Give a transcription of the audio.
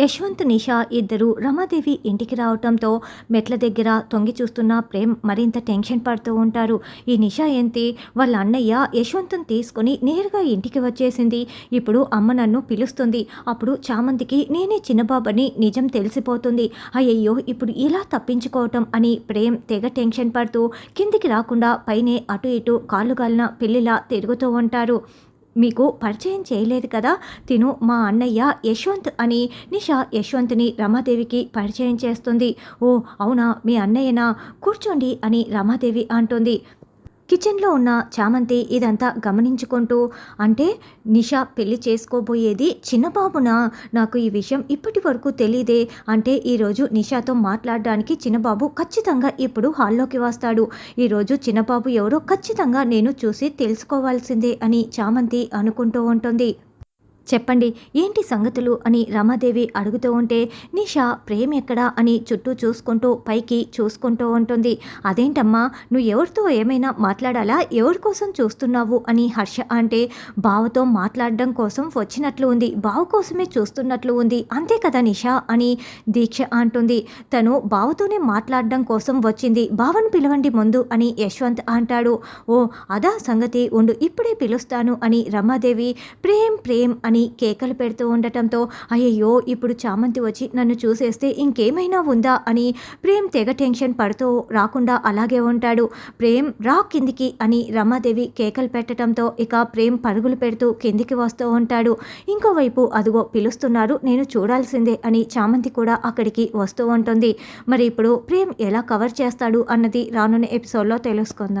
యశ్వంత్ నిషా ఇద్దరు రమాదేవి ఇంటికి రావటంతో మెట్ల దగ్గర తొంగి చూస్తున్న ప్రేమ్ మరింత టెన్షన్ పడుతూ ఉంటారు. ఈ నిషా ఏంటి? వాళ్ళ అన్నయ్య యశ్వంత్ని తీసుకొని నేరుగా ఇంటికి వచ్చేసింది. ఇప్పుడు అమ్మ నన్ను పిలుస్తుంది. అప్పుడు చామంతికి నేనే చిన్నబాబని నిజం తెలిసిపోతుంది. అయ్యయ్యో ఇప్పుడు ఇలా తప్పించుకోవటం అని ప్రేమ్ తెగ టెన్షన్ పడుతూ కిందికి రాకుండా పైనే అటు ఇటు కాళ్ళు గాలిన పిల్లిలా తిరుగుతూ ఉంటారు. మీకు పరిచయం చేయలేదు కదా? తిను మా అన్నయ్య యశ్వంత్ అని నిషా యశ్వంత్ని రమాదేవికి పరిచయం చేస్తుంది. ఓ అవునా? మీ అన్నయ్యనా? కూర్చోండి అని రమాదేవి అంటుంది. కిచెన్లో ఉన్న చామంతి ఇదంతా గమనించుకుంటూ అంటే నిషా పెళ్ళి చేసుకోబోయేది చిన్నబాబునా? నాకు ఈ విషయం ఇప్పటి వరకు తెలియదే అంటే ఈరోజు నిషాతో మాట్లాడడానికి చిన్నబాబు ఖచ్చితంగా ఇప్పుడు హాల్లోకి వస్తాడు. ఈరోజు చిన్నబాబు ఎవరో ఖచ్చితంగా నేను చూసి తెలుసుకోవాల్సిందే అని చామంతి అనుకుంటూ ఉంటుంది. చెప్పండి ఏంటి సంగతులు అని రమాదేవి అడుగుతూ ఉంటే నిషా ప్రేమ్ ఎక్కడా అని చుట్టూ చూసుకుంటూ పైకి చూసుకుంటూ ఉంటుంది. అదేంటమ్మా నువ్వు ఎవరితో ఏమైనా మాట్లాడాలా? ఎవరి కోసం చూస్తున్నావు? అని హర్ష అంటే బావతో మాట్లాడడం కోసం వచ్చినట్లు ఉంది. బావ కోసమే చూస్తున్నట్లు ఉంది. అంతే కదా నిషా అని దీక్ష అంటుంది. తను బావతోనే మాట్లాడడం కోసం వచ్చింది. బావను పిలవండి ముందు అని యశ్వంత్ అంటాడు. ఓ అదా సంగతి ఉండు ఇప్పుడే పిలుస్తాను అని రమాదేవి ప్రేమ్ ప్రేమ్ అని కేకలు పెడుతూ ఉండటంతో అయ్యయ్యో ఇప్పుడు చామంతి వచ్చి నన్ను చూసేస్తే ఇంకేమైనా ఉందా అని ప్రేమ్ తెగ టెన్షన్ పడుతూ రాకుండా అలాగే ఉంటాడు. ప్రేమ్ రా కిందికి అని రమాదేవి కేకలు పెట్టడంతో ఇక ప్రేమ్ పరుగులు పెడుతూ కిందికి వస్తూ ఉంటాడు. ఇంకోవైపు అదిగో పిలుస్తున్నారు నేను చూడాల్సిందే అని చామంతి కూడా అక్కడికి వస్తూ ఉంటుంది. మరి ఇప్పుడు ప్రేమ్ ఎలా కవర్ చేస్తాడు అన్నది రానున్న ఎపిసోడ్లో తెలుసుకుందాం.